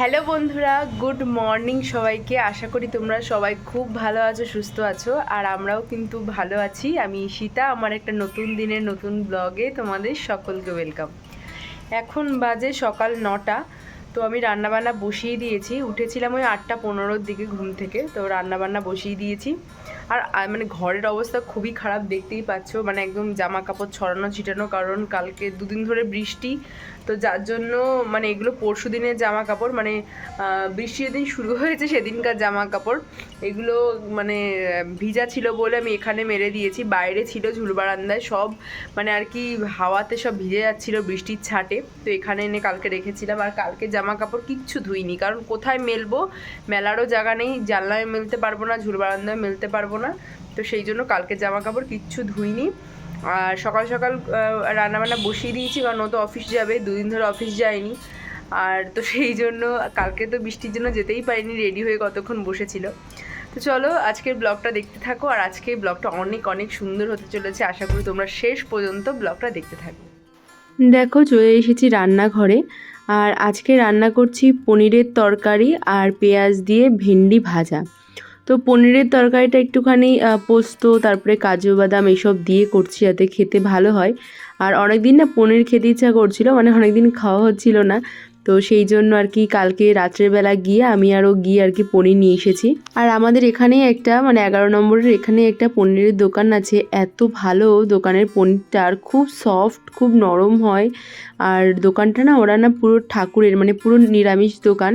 Hello বন্ধুরা, good morning সবাইকে। আশা করি তোমরা সবাই খুব ভালো আছো, সুস্থ আছো, আর আমরাও কিন্তু ভালো আছি। আমি সীতা আমার একটা নতুন দিনের নতুন ব্লগে তোমাদের সকলকে ওয়েলকাম এখন বাজে সকাল নটা, তো আমি রান্নাবান্না বসিয়ে দিয়েছি। উঠেছিলাম ওই আটটা পনেরোর দিকে ঘুম থেকে, তো রান্নাবান্না বসিয়ে দিয়েছি। আর মানে ঘরের অবস্থা খুবই খারাপ, দেখতেই পাচ্ছ। মানে একদম জামা কাপড় ছড়ানো, ছিটানো, কারণ কালকে দুদিন ধরে বৃষ্টি। তো যার জন্য মানে এগুলো পরশু দিনের জামা কাপড় মানে বৃষ্টি যেদিন শুরু হয়েছে, সেদিনকার জামা কাপড় এগুলো মানে ভিজা ছিল বলে আমি এখানে মেরে দিয়েছি। বাইরে ছিল ঝুল বারান্দায় সব মানে আর কি হাওয়াতে সব ভিজে যাচ্ছিল বৃষ্টির ছাটে। তো এখানে এনে কালকে রেখেছিলাম। আর কালকে জামা কাপড় কিচ্ছু ধুইনি। কারণ কোথায় মেলবো? মেলারও জায়গা নেই। জানলায় মেলতে পারব না ঝুল বারান্দায় মেলতে পারব না। তো সেই জন্য কালকে জামা কাপড় কিচ্ছু ধুইনি। আর সকাল সকাল রান্নাবান্না বসিয়ে দিয়েছি, কারণ ও তো অফিস যাবে, দুদিন ধরে অফিস যায়নি। আর তো সেই জন্য কালকে তো বৃষ্টির জন্য যেতেই পারিনি, রেডি হয়ে কতক্ষণ বসেছিল। তো চলো, আজকের ব্লগটা দেখতে থাকো, আর আজকের ব্লগটা অনেক অনেক সুন্দর হতে চলেছে। আশা করি তোমরা শেষ পর্যন্ত ব্লগটা দেখতে থাকো। দেখো, চলে এসেছি রান্নাঘরে। আর আজকে রান্না করছি পনিরের তরকারি আর পেঁয়াজ দিয়ে ভেন্ডি ভাজা। তো পনিরের তরকারিটা একটুখানি পোস্ত, তারপরে কাজু বাদাম এইসব দিয়ে করছি যাতে খেতে ভালো হয়। আর অনেক দিন না পনির খেতে ইচ্ছা করছিল মানে অনেক দিন খাওয়া হচ্ছিল না। তো সেই জন্য আর কি কালকে রাত্রের বেলা গিয়ে আমি আরও গিয়ে আর কি পনির নিয়ে এসেছি। আর আমাদের এখানেই একটা মানে এগারো নম্বরের এখানে একটা পনিরের দোকান আছে। এত ভালো দোকানের পনিরটা, আর খুব সফট খুব নরম হয়। আর দোকানটা না, ওরা না পুরো ঠাকুরের মানে পুরো নিরামিষ দোকান।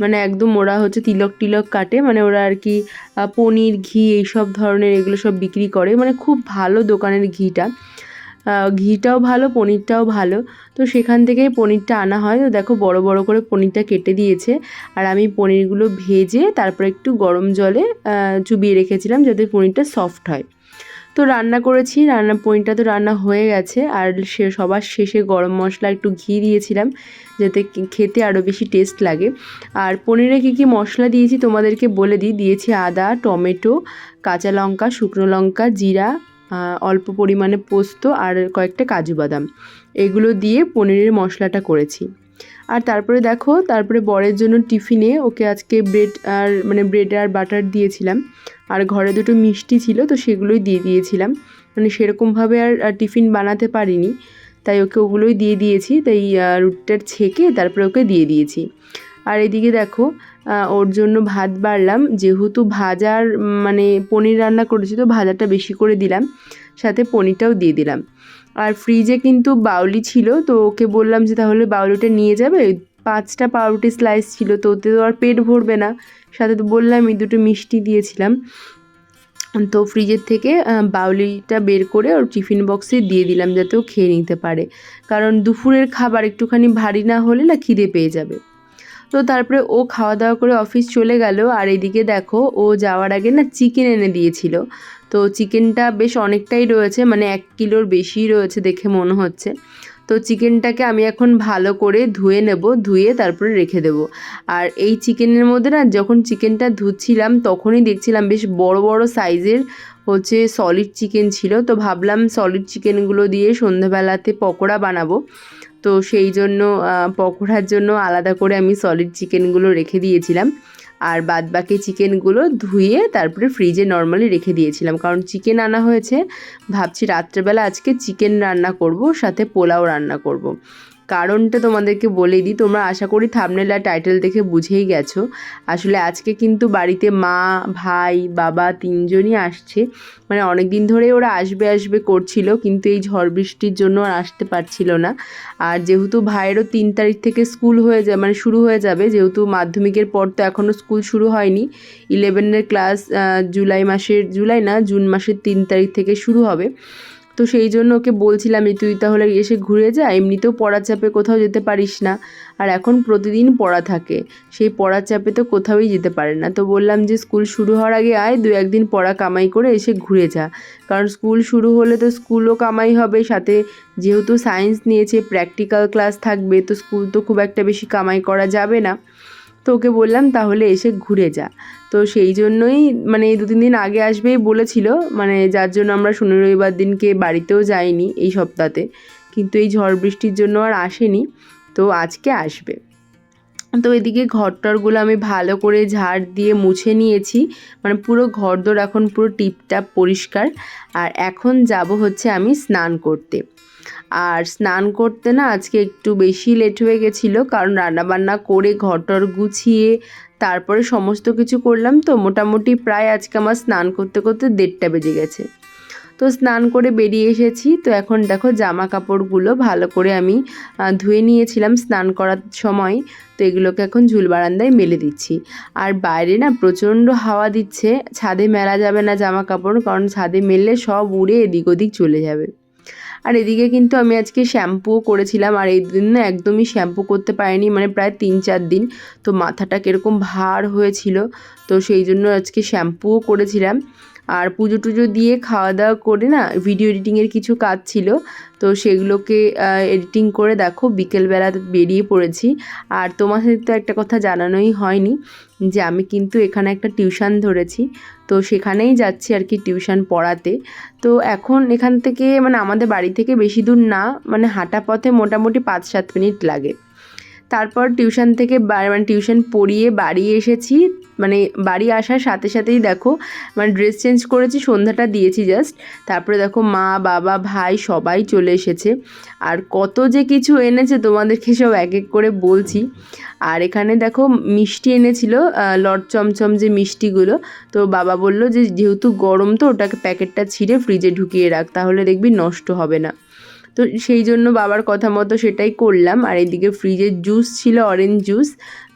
মানে একদম ওরা হচ্ছে তিলক টিলক কাটে মানে ওরা আর কি পনির, ঘি, এইসব ধরনের এগুলো সব বিক্রি করে। মানে খুব ভালো দোকানের ঘিটা। ঘিটাও ভালো, পনিরটাও ভালো। তো সেখান থেকেই পনিরটা আনা হয়। তো দেখো বড় বড় করে পনিরটা কেটে দিয়েছে। আর আমি পনিরগুলো ভেজে তারপর একটু গরম জলে চুবিয়ে রেখেছিলাম যাতে পনিরটা সফট হয়। তো রান্না করেছি। রান্না, পনিরটা তো রান্না হয়ে গেছে। আর সে, সবার শেষে গরম মশলা একটু ঘি দিয়েছিলাম যাতে খেতে আরও বেশি টেস্ট লাগে। আর পনিরে কী কী মশলা দিয়েছি তোমাদেরকে বলে দিই। দিয়েছি আদা, টমেটো, কাঁচা লঙ্কা, শুকনো লঙ্কা, জিরা অল্প পরিমাণে পোস্ত আর কয়েকটা কাজু বাদাম। এগুলো দিয়ে পনিরের মশলাটা করেছি। আর তারপরে দেখো, তারপরে বরের জন্য টিফিনে ওকে আজকে ব্রেড আর মানে ব্রেড আর বাটার দিয়েছিলাম। আর ঘরে দুটো মিষ্টি ছিল, তো সেগুলোই দিয়ে দিয়েছিলাম। মানে সেরকমভাবে আর টিফিন বানাতে পারিনি। তাই ওকে ওগুলোই দিয়ে দিয়েছি। তাই রুটিটার ছেঁকে তারপরে ওকে দিয়ে দিয়েছি। আর এদিকে দেখো ওর জন্য ভাত বাড়লাম। যেহেতু ভাজার মানে পনির রান্না করেছি তো ভাজাটা বেশি করে দিলাম, সাথে পনিরটাও দিয়ে দিলাম। আর ফ্রিজে কিন্তু বাউলি ছিল, তো ওকে বললাম যে তাহলে বাউলিটা নিয়ে যাবে। পাঁচটা পাউরুটি স্লাইস ছিল, তো ওতে তো আর পেট ভরবে না। সাথে তো বললাম এই দুটো মিষ্টি দিয়েছিলাম। তো ফ্রিজের থেকে বাউলিটা বের করে ওর টিফিন বক্সে দিয়ে দিলাম, যাতে ও খেয়ে নিতে পারে। কারণ দুপুরের খাবার একটুখানি ভারী না হলে না খিদে পেয়ে যাবে। তো তারপরে ও খাওয়া দাওয়া করে অফিস চলে গেল। আর এদিকে দেখো, ও যাওয়ার আগে না চিকেন এনে দিয়েছিল। তো চিকেনটা বেশ অনেকটাই রয়েছে মানে এক কিলোর বেশি রয়েছে দেখে মনে হচ্ছে। তো চিকেনটাকে আমি এখন ভালো করে ধুয়ে নেব, ধুয়ে তারপরে রেখে দেব। আর এই চিকেনের মধ্যে না যখন চিকেনটা ধুচ্ছিলাম, তখনই দেখছিলাম বেশ বড় বড় সাইজের হচ্ছে সলিড চিকেন ছিল। তো ভাবলাম সলিড চিকেনগুলো দিয়ে সন্ধ্যাবেলাতে পকোড়া বানাবো। তো সেই জন্য পকোড়ার জন্য আলাদা করে আমি সলিড চিকেনগুলো রেখে দিয়েছিলাম আর বাদ বাকি চিকেনগুলো ধুয়ে তারপরে ফ্রিজে নর্মালি রেখে দিয়েছিলাম কারণ চিকেন আনা হয়েছে, ভাবছি রাত্রেবেলা আজকে চিকেন রান্না করব, সাথে পোলাও রান্না করব। কারণটা তোমাদেরকে বলেই দিই, তোমরা আশা করি থামনেল আর টাইটেল দেখে বুঝেই গেছো। আসলে আজকে কিন্তু বাড়িতে মা, ভাই, বাবা তিনজনই আসছে। মানে অনেক দিন ধরে ওরা আসবে আসবে করছিল, কিন্তু এই ঝড় বৃষ্টির জন্য আর আসতে পারছিল না। আর যেহেতু ভাইয়েরও তিন তারিখ থেকে স্কুল হয়ে যায় মানে শুরু হয়ে যাবে, যেহেতু মাধ্যমিকের পর তো এখনও স্কুল শুরু হয়নি ইলেভেনের ক্লাস জুলাই মাসের, জুলাই না, জুন মাসের তিন তারিখ থেকে শুরু হবে। তো সেই জন্য ওকে বলছিলাম যে তুই তাহলে এসে ঘুরে যা, এমনিতেও পড়ার চাপে কোথাও যেতে পারিস না। আর এখন প্রতিদিন পড়া থাকে, সেই পড়ার চাপে তো কোথাওই যেতে পারে না। তো বললাম যে, স্কুল শুরু হওয়ার আগে আয়, দু একদিন পড়া কামাই করে এসে ঘুরে যা। কারণ স্কুল শুরু হলে তো স্কুলও কামাই হবে, সাথে যেহেতু সায়েন্স নিয়েছে, প্র্যাকটিক্যাল ক্লাস থাকবে, তো স্কুল তো খুব একটা বেশি কামাই করা যাবে না। তো ওকে বললাম তাহলে এসে ঘুরে যা। তো সেই জন্যই মানে দু তিন দিন আগে আসবেই বলেছিল মানে যার জন্য আমরা শনি রবিবার দিনকে বাড়িতেও যাইনি এই সপ্তাহতে। কিন্তু এই ঝড় বৃষ্টির জন্য আর আসেনি, তো আজকে আসবে। তো এদিকে ঘরটরগুলো আমি ভালো করে ঝাড় দিয়ে মুছে নিয়েছি। মানে পুরো ঘরদোর এখন পুরো টিপটাপ পরিষ্কার। আর এখন যাব হচ্ছে আমি স্নান করতে। আর স্নান করতে না আজকে একটু বেশি লেট হয়ে গেছিল, কারণ রান্নাবান্না করে ঘরটর গুছিয়ে তারপরে সমস্ত কিছু করলাম তো। মোটামুটি প্রায় আজকে আমার স্নান করতে করতে দেড়টা বেজে গেছে। তো স্নান করে বেরিয়ে এসেছি। তো এখন দেখো জামা কাপড়গুলো ভালো করে আমি ধুয়ে নিয়েছিলাম স্নান করার সময়। তো এগুলোকে এখন ঝুল বারান্দায় মেলে দিচ্ছি। আর বাইরে না প্রচণ্ড হাওয়া দিচ্ছে, ছাদে মেলা যাবে না জামা কাপড় কারণ ছাদে মেললে সব উড়ে এদিক ওদিক চলে যাবে। আর এদিকে কিন্তু আমি আজকে শ্যাম্পুও করেছিলাম, আর এই দিন না একদমই শ্যাম্পু করতে পারিনি মানে প্রায় তিন চার দিন। তো মাথাটা কীরকম ভার হয়েছিল, তো সেই জন্য আজকে শ্যাম্পুও করেছিলাম। আর পুজো টুজো দিয়ে খাওয়া দাওয়া করে না ভিডিও এডিটিংয়ের কিছু কাজ ছিল, তো সেগুলোকে এডিটিং করে দেখো বিকেলবেলা বেরিয়ে পড়েছি। আর তোমার সাথে তো একটা কথা জানানোই হয়নি, যে আমি কিন্তু এখানে একটা টিউশন ধরেছি, তো সেখানেই যাচ্ছি আর কি টিউশন পড়াতে। তো এখন এখান থেকে মানে আমাদের বাড়ি থেকে বেশি দূর না মানে হাঁটা পথে মোটামুটি পাঁচ সাত মিনিট লাগে। তারপর টিউশন থেকে মানে টিউশন পড়িয়ে বাড়ি এসেছি। মানে বাড়ি আসার সাথে সাথেই দেখো মানে ড্রেস চেঞ্জ করেছি, সন্ধ্যাটা দিয়েছি জাস্ট তারপরে দেখো মা, বাবা, ভাই সবাই চলে এসেছে। আর কত যে কিছু এনেছে তোমাদেরকে সব এক এক করে বলছি। আর এখানে দেখো মিষ্টি এনেছিল লট চমচম যে মিষ্টিগুলো। তো বাবা বলল যে, যেহেতু গরম তো, ওটাকে প্যাকেটটা ছিঁড়ে ফ্রিজে ঢুকিয়ে রাখ, তাহলে দেখবি নষ্ট হবে না। তো সেই জন্য বাবার কথা মতো সেটাই করলাম। আর এদিকে ফ্রিজের জুস ছিল অরেঞ্জ জুস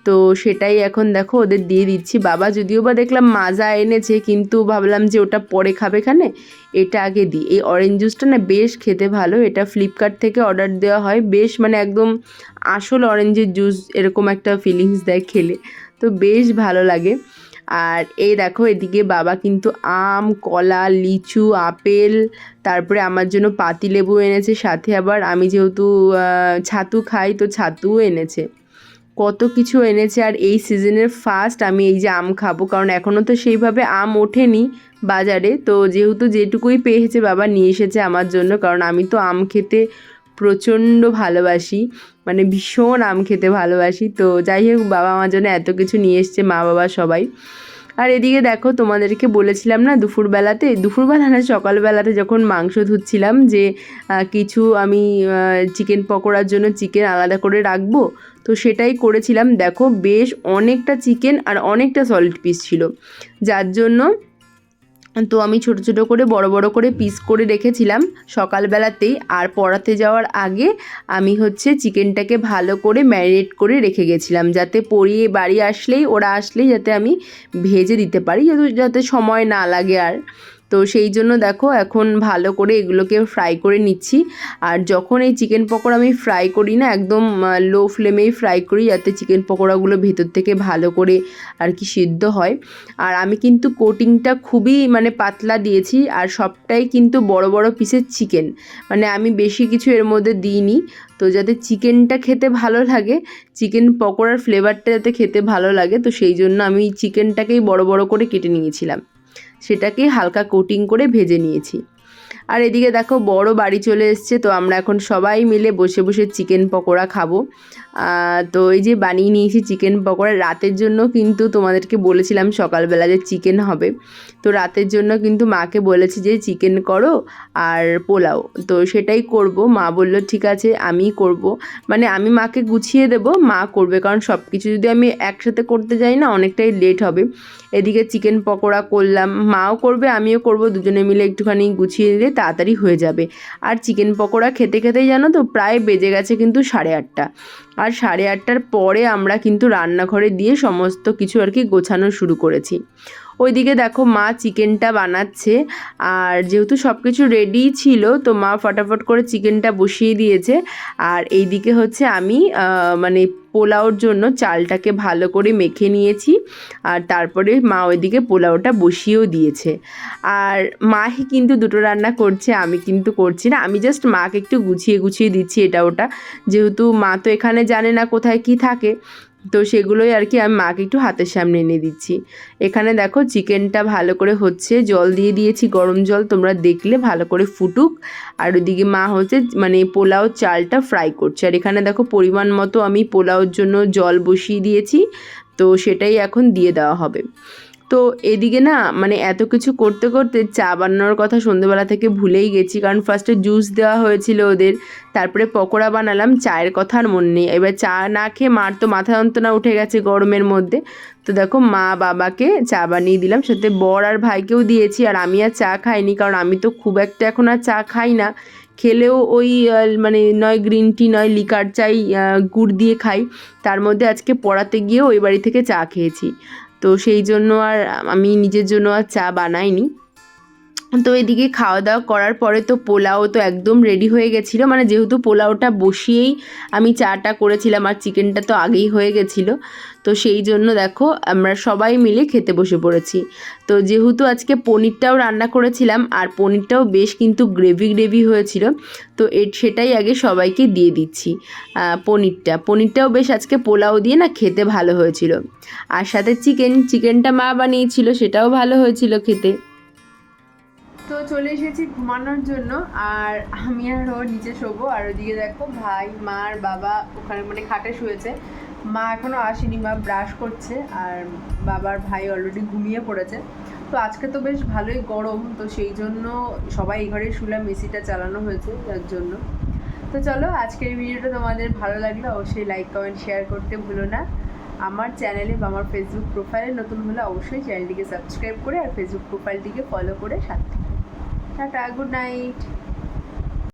তো সেটাই এখন দেখো ওদের দিয়ে দিচ্ছি। বাবা যদিও বা দেখলাম মাজা এনেছে, কিন্তু ভাবলাম যে ওটা পরে খাবে খানে। এটা আগে দিই। এই অরেঞ্জ জুসটা না বেশ খেতে ভালো। এটা ফ্লিপকার্ট থেকে অর্ডার দেওয়া হয়। বেশ মানে একদম আসল অরেঞ্জের জুস এরকম একটা ফিলিংস দেয় খেলে। তো বেশ ভালো লাগে। আর এই দেখো, এদিকে বাবা কিন্তু আম, কলা, লিচু, আপেল, তারপরে আমার জন্য পাতিলেবু এনেছে, সাথে আবার আমি যেহেতু ছাতু খাই, তো ছাতুও এনেছে। কত কিছু এনেছে আর এই সিজনের ফার্স্ট আমি এই যে আম খাব, কারণ এখনও তো সেইভাবে আম ওঠেনি বাজারে। তো যেহেতু যেটুকুই পেয়েছে বাবা, নিয়ে এসেছে আমার জন্য, কারণ আমি তো আম খেতে প্রচণ্ড ভালোবাসি। মানে ভীষণ আম খেতে ভালোবাসি। তো যাই হোক, বাবা আমার জন্য এত কিছু নিয়ে এসছে, মা বাবা সবাই। আর এদিকে দেখো, তোমাদেরকে বলেছিলাম না, দুপুরবেলাতে, দুপুরবেলা না, সকালবেলাতে যখন মাংস ধুচ্ছিলাম যে কিছু আমি চিকেন পকোড়ার জন্য চিকেন আলাদা করে রাখব, তো সেটাই করেছিলাম। দেখো, বেশ অনেকটা চিকেন আর অনেকটা সলিড পিস ছিল। যার জন্য তো আমি ছোট ছোট করে, বড় বড় করে পিস করে রেখেছিলাম। সকালবেলাতেই আর পড়াতে যাওয়ার আগে আমি হচ্ছে চিকেনটাকে ভালো করে ম্যারিনেট করে রেখে গেছিলাম, যাতে পরিয়ে বাড়ি আসলেই, ওরা আসলেই যাতে আমি ভেজে দিতে পারি যাতে সময় না লাগে আর। তো সেই জন্য দেখো এখন ভালো করে এগুলোকে ফ্রাই করে নিচ্ছি। আর যখন এই চিকেন পকোড়া আমি ফ্রাই করি না, একদম লো ফ্লেমেই ফ্রাই করি, যাতে চিকেন পকোড়াগুলো ভেতর থেকে ভালো করে আর কি সিদ্ধ হয়। আর আমি কিন্তু কোটিংটা খুবই মানে পাতলা দিয়েছি, আর সবটাই কিন্তু বড় বড় পিসের চিকেন মানে আমি বেশি কিছু এর মধ্যে দিইনি। তো যাতে চিকেনটা খেতে ভালো লাগে চিকেন পকোড়ার ফ্লেভারটা যাতে খেতে ভালো লাগে, তো সেই জন্য আমি চিকেনটাকেই বড় বড় করে কেটে নিয়েছিলাম। সেটাকে হালকা কোটিং করে ভেজে নিয়েছি। আর এদিকে দেখো বড় বাড়ি চলে এসছে, তো আমরা এখন সবাই মিলে বসে বসে চিকেন পকোড়া খাব। তো এই যে বানিয়ে নিয়েছি চিকেন পকোড়া, রাতের জন্য কিন্তু তোমাদেরকে বলেছিলাম সকালবেলা যে চিকেন হবে। তো রাতের জন্য কিন্তু মাকে বলেছি যে চিকেন করো আর পোলাও। তো সেটাই করব। মা বলল, ঠিক আছে আমি করব। মানে আমি মাকে গুছিয়ে দেব, মা করবে। কারণ সব কিছু যদি আমি একসাথে করতে যাই না, অনেকটাই লেট হবে। এদিকে চিকেন পকোড়া করলাম, মাও করবে, আমিও করব। দুজনে মিলে একটুখানি গুছিয়ে দিলে তাড়াতাড়ি হয়ে যাবে। আর চিকেন পকোড়া খেতে খেতেই জানো তো প্রায় বেজে গেছে কিন্তু সাড়ে আটটা। আর সাড়ে আটটার পরে আমরা কিন্তু রান্নাঘরে দিয়ে সমস্ত কিছু আর কি গোছানো শুরু করেছি। ওইদিকে দেখো মা চিকেনটা বানাচ্ছে। আর যেহেতু সব কিছু রেডি ছিল, তো মা ফটাফট করে চিকেনটা বসিয়ে দিয়েছে। আর এইদিকে হচ্ছে আমি মানে পোলাওর জন্য চালটাকে ভালো করে মেখে নিয়েছি। আর তারপরে মা ওইদিকে পোলাওটা বসিয়েও দিয়েছে। আর মাহি কিন্তু দুটো রান্না করছে, আমি কিন্তু করছি না। আমি জাস্ট মাকে একটু গুছিয়ে গুছিয়ে দিচ্ছি এটা ওটা। যেহেতু মা তো এখানে জানে না কোথায় কি থাকে। তো সেগুলোই আর কি আমি মাকে একটু হাতের সামনে এনে দিচ্ছি। এখানে দেখো চিকেনটা ভালো করে হচ্ছে জল দিয়ে দিয়েছি, গরম জল তোমরা দেখলে ভালো করে ফুটুক। আর ওদিকে মা হচ্ছে মানে পোলাও চালটা ফ্রাই করছে। আর এখানে দেখো পরিমাণ মতো আমি পোলাওর জন্য জল বসিয়ে দিয়েছি, তো সেটাই এখন দিয়ে দেওয়া হবে। তো এদিকে না মানে এত কিছু করতে করতে চা বানানোর কথা সন্ধ্যেবেলা থেকে ভুলেই গেছি। কারণ ফার্স্টে জুস দেওয়া হয়েছিল ওদের, তারপরে পকোড়া বানালাম, চায়ের কথা আর মনে নেই। এবার চা না খেয়ে মার তো মাথা যন্ত্রণা উঠে গেছে গরমের মধ্যে। তো দেখো মা বাবাকে চা বানিয়ে দিলাম, সাথে বর আর ভাইকেও দিয়েছি, আর আমি আর চা খাইনি, কারণ আমি তো খুব একটা এখন আর চা খাই না। খেলেও ওই মানে নয় গ্রিন টি নয় লিকার চাই গুড় দিয়ে খাই। তার মধ্যে আজকে পড়াতে গিয়ে ওই বাড়ি থেকে চা খেয়েছি। তো সেই জন্য আর আমি নিজের জন্য আর চা বানাইনি। তো এদিকে খাওয়া দাওয়া করার পরে তো পোলাও তো একদম রেডি হয়ে গেছিল। মানে যেহেতু পোলাওটা বসিয়েই আমি চাটা করেছিলাম আর চিকেনটা তো আগেই হয়ে গেছিল। তো সেই জন্য দেখো, আমরা সবাই মিলে খেতে বসে পড়েছি। তো যেহেতু আজকে পনিরটাও রান্না করেছিলাম, আর পনিরটাও বেশ কিন্তু গ্রেভি গ্রেভি হয়েছিল, তো এ সেটাই আগে সবাইকে দিয়ে দিচ্ছি পনিরটা। পনিরটাও বেশ আজকে পোলাও দিয়ে না খেতে ভালো হয়েছিল। আর সাথে চিকেন, চিকেনটা মা বানিয়েছিল, সেটাও ভালো হয়েছিল খেতে। তো চলে এসেছি ঘুমানোর জন্য, আর আমি আর ও নিচে শোবো, আর ওদিকে দেখো ভাই মা আর বাবা ওখানে মানে খাটে শুয়েছে। মা এখনও আসেনি, মা ব্রাশ করছে আর বাবার ভাই অলরেডি ঘুমিয়ে পড়েছে। তো আজকে তো বেশ ভালোই গরম, তো সেই জন্য সবাই ঘরে শুলাম এসিটা চালানো হয়েছে যার জন্য। তো চলো, আজকের ভিডিওটা তোমাদের ভালো লাগলে অবশ্যই লাইক কমেন্ট শেয়ার করতে ভুলো না। আমার চ্যানেলে বা আমার ফেসবুক প্রোফাইলে নতুন হলে অবশ্যই চ্যানেলটিকে সাবস্ক্রাইব করে আর ফেসবুক প্রোফাইলটিকে ফলো করে সাথে। Tata good night